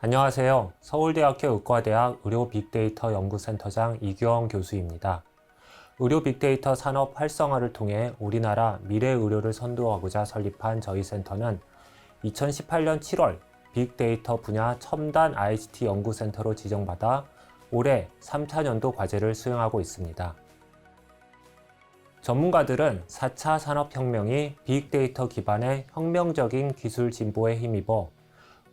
안녕하세요. 서울대학교 의과대학 의료 빅데이터 연구센터장 이규영 교수입니다. 의료 빅데이터 산업 활성화를 통해 우리나라 미래 의료를 선도하고자 설립한 저희 센터는 2018년 7월 빅데이터 분야 첨단 ICT 연구센터로 지정받아 올해 3차 년도 과제를 수행하고 있습니다. 전문가들은 4차 산업혁명이 빅데이터 기반의 혁명적인 기술 진보에 힘입어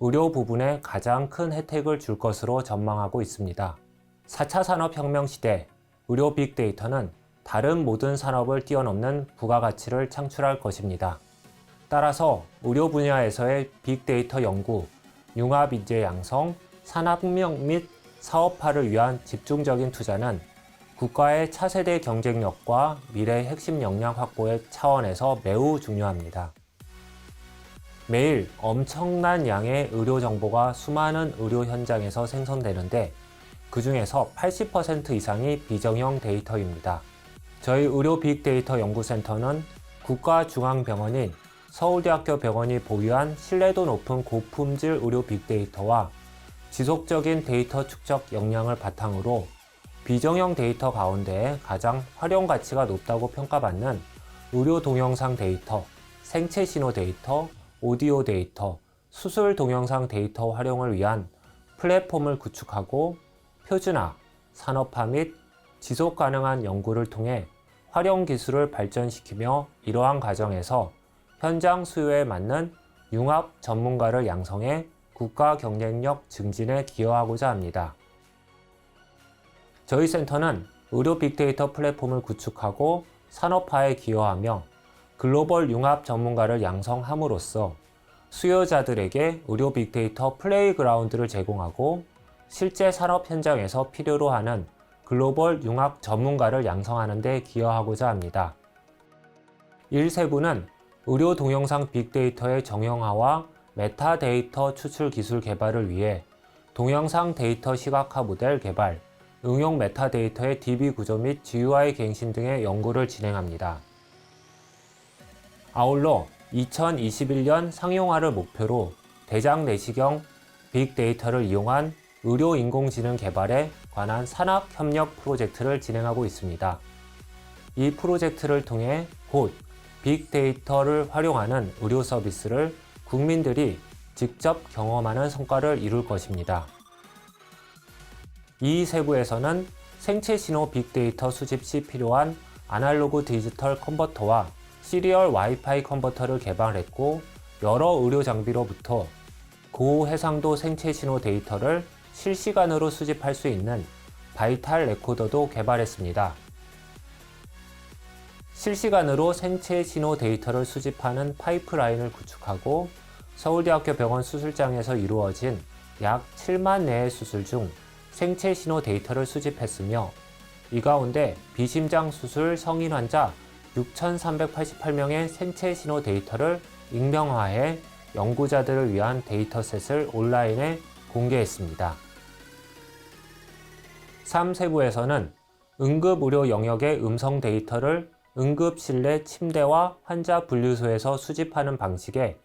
의료 부분에 가장 큰 혜택을 줄 것으로 전망하고 있습니다. 4차 산업혁명 시대 의료 빅데이터는 다른 모든 산업을 뛰어넘는 부가가치를 창출할 것입니다. 따라서 의료 분야에서의 빅데이터 연구, 융합 인재 양성, 산업혁명 및 사업화를 위한 집중적인 투자는 국가의 차세대 경쟁력과 미래 핵심 역량 확보의 차원에서 매우 중요합니다. 매일 엄청난 양의 의료 정보가 수많은 의료 현장에서 생성되는데 그 중에서 80% 이상이 비정형 데이터입니다. 저희 의료 빅데이터 연구센터는 국가중앙병원인 서울대학교 병원이 보유한 신뢰도 높은 고품질 의료 빅데이터와 지속적인 데이터 축적 역량을 바탕으로 비정형 데이터 가운데 가장 활용 가치가 높다고 평가받는 의료 동영상 데이터, 생체 신호 데이터, 오디오 데이터, 수술 동영상 데이터 활용을 위한 플랫폼을 구축하고 표준화, 산업화 및 지속 가능한 연구를 통해 활용 기술을 발전시키며 이러한 과정에서 현장 수요에 맞는 융합 전문가를 양성해 국가 경쟁력 증진에 기여하고자 합니다. 저희 센터는 의료 빅데이터 플랫폼을 구축하고 산업화에 기여하며 글로벌 융합 전문가를 양성함으로써 수요자들에게 의료 빅데이터 플레이그라운드를 제공하고 실제 산업 현장에서 필요로 하는 글로벌 융합 전문가를 양성하는 데 기여하고자 합니다. 1세부는 의료 동영상 빅데이터의 정형화와 메타데이터 추출 기술 개발을 위해 동영상 데이터 시각화 모델 개발, 응용 메타데이터의 DB 구조 및 GUI 갱신 등의 연구를 진행합니다. 아울러 2021년 상용화를 목표로 대장 내시경 빅데이터를 이용한 의료 인공지능 개발에 관한 산학 협력 프로젝트를 진행하고 있습니다. 이 프로젝트를 통해 곧 빅데이터를 활용하는 의료 서비스를 국민들이 직접 경험하는 성과를 이룰 것입니다. 이 세부에서는 생체 신호 빅데이터 수집 시 필요한 아날로그 디지털 컨버터와 시리얼 와이파이 컨버터를 개발했고 여러 의료 장비로부터 고해상도 생체 신호 데이터를 실시간으로 수집할 수 있는 바이탈 레코더도 개발했습니다. 실시간으로 생체 신호 데이터를 수집하는 파이프라인을 구축하고 서울대학교 병원 수술장에서 이루어진 약 7만 내의 수술 중 생체 신호 데이터를 수집했으며 이 가운데 비심장 수술 성인 환자 6,388명의 생체 신호 데이터를 익명화해 연구자들을 위한 데이터셋을 온라인에 공개했습니다. 3세부에서는 응급의료 영역의 음성 데이터를 응급실 내 침대와 환자 분류소에서 수집하는 방식의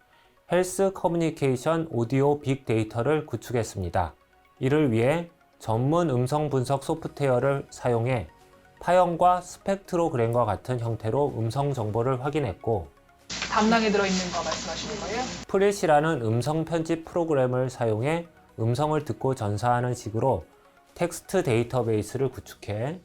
헬스 커뮤니케이션 오디오 빅데이터를 구축했습니다. 이를 위해 전문 음성 분석 소프트웨어를 사용해 파형과 스펙트로그램과 같은 형태로 음성 정보를 확인했고 담낭에 들어있는 거 말씀하시는 거예요? 프렛이라는 음성 편집 프로그램을 사용해 음성을 듣고 전사하는 식으로 텍스트 데이터베이스를 구축해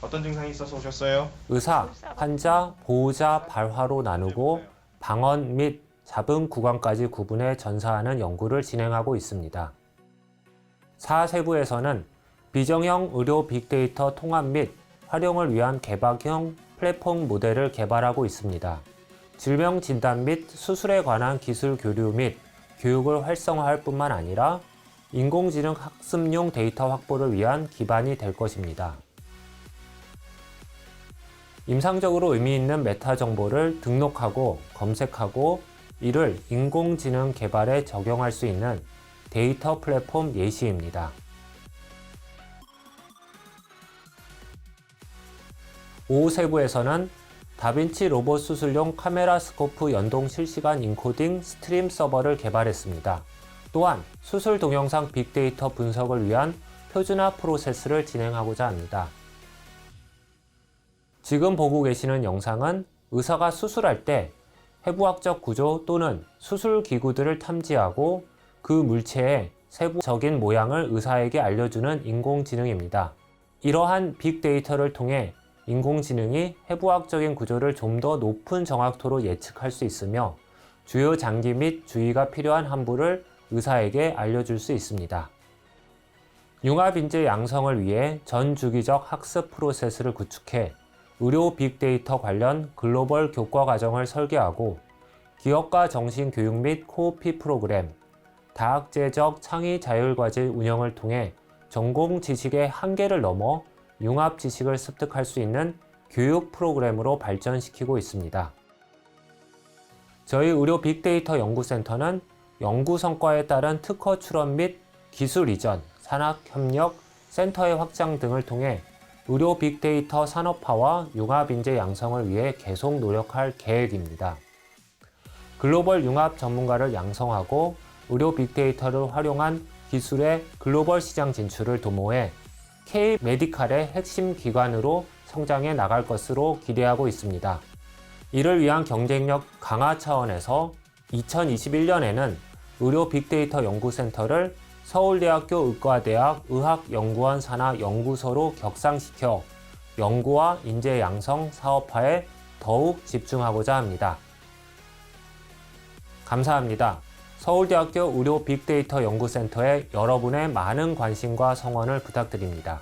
어떤 증상이 있어서 오셨어요? 의사, 환자, 보호자 발화로 나누고 방언 및 잡음 구간까지 구분해 전사하는 연구를 진행하고 있습니다. 4세부에서는 비정형 의료 빅데이터 통합 및 활용을 위한 개박형 플랫폼 모델을 개발하고 있습니다. 질병 진단 및 수술에 관한 기술 교류 및 교육을 활성화할 뿐만 아니라 인공지능 학습용 데이터 확보를 위한 기반이 될 것입니다. 임상적으로 의미 있는 메타 정보를 등록하고 검색하고 이를 인공지능 개발에 적용할 수 있는 데이터 플랫폼 예시입니다. 5세부에서는 다빈치 로봇 수술용 카메라 스코프 연동 실시간 인코딩 스트림 서버를 개발했습니다. 또한 수술 동영상 빅데이터 분석을 위한 표준화 프로세스를 진행하고자 합니다. 지금 보고 계시는 영상은 의사가 수술할 때 해부학적 구조 또는 수술 기구들을 탐지하고 그 물체의 세부적인 모양을 의사에게 알려주는 인공지능입니다. 이러한 빅데이터를 통해 인공지능이 해부학적인 구조를 좀 더 높은 정확도로 예측할 수 있으며 주요 장기 및 주의가 필요한 함부를 의사에게 알려줄 수 있습니다. 융합인재 양성을 위해 전 주기적 학습 프로세스를 구축해 의료 빅데이터 관련 글로벌 교과 과정을 설계하고 기업과 정신 교육 및 코오피 프로그램, 다학제적 창의 자율 과제 운영을 통해 전공 지식의 한계를 넘어 융합 지식을 습득할 수 있는 교육 프로그램으로 발전시키고 있습니다. 저희 의료 빅데이터 연구센터는 연구 성과에 따른 특허 출원 및 기술 이전, 산학 협력, 센터의 확장 등을 통해 의료 빅데이터 산업화와 융합 인재 양성을 위해 계속 노력할 계획입니다. 글로벌 융합 전문가를 양성하고 의료 빅데이터를 활용한 기술의 글로벌 시장 진출을 도모해 K 메디칼의 핵심 기관으로 성장해 나갈 것으로 기대하고 있습니다. 이를 위한 경쟁력 강화 차원에서 2021년에는 의료 빅데이터 연구센터를 서울대학교 의과대학 의학연구원 산하 연구소로 격상시켜 연구와 인재 양성 사업화에 더욱 집중하고자 합니다. 감사합니다. 서울대학교 의료 빅데이터 연구센터에 여러분의 많은 관심과 성원을 부탁드립니다.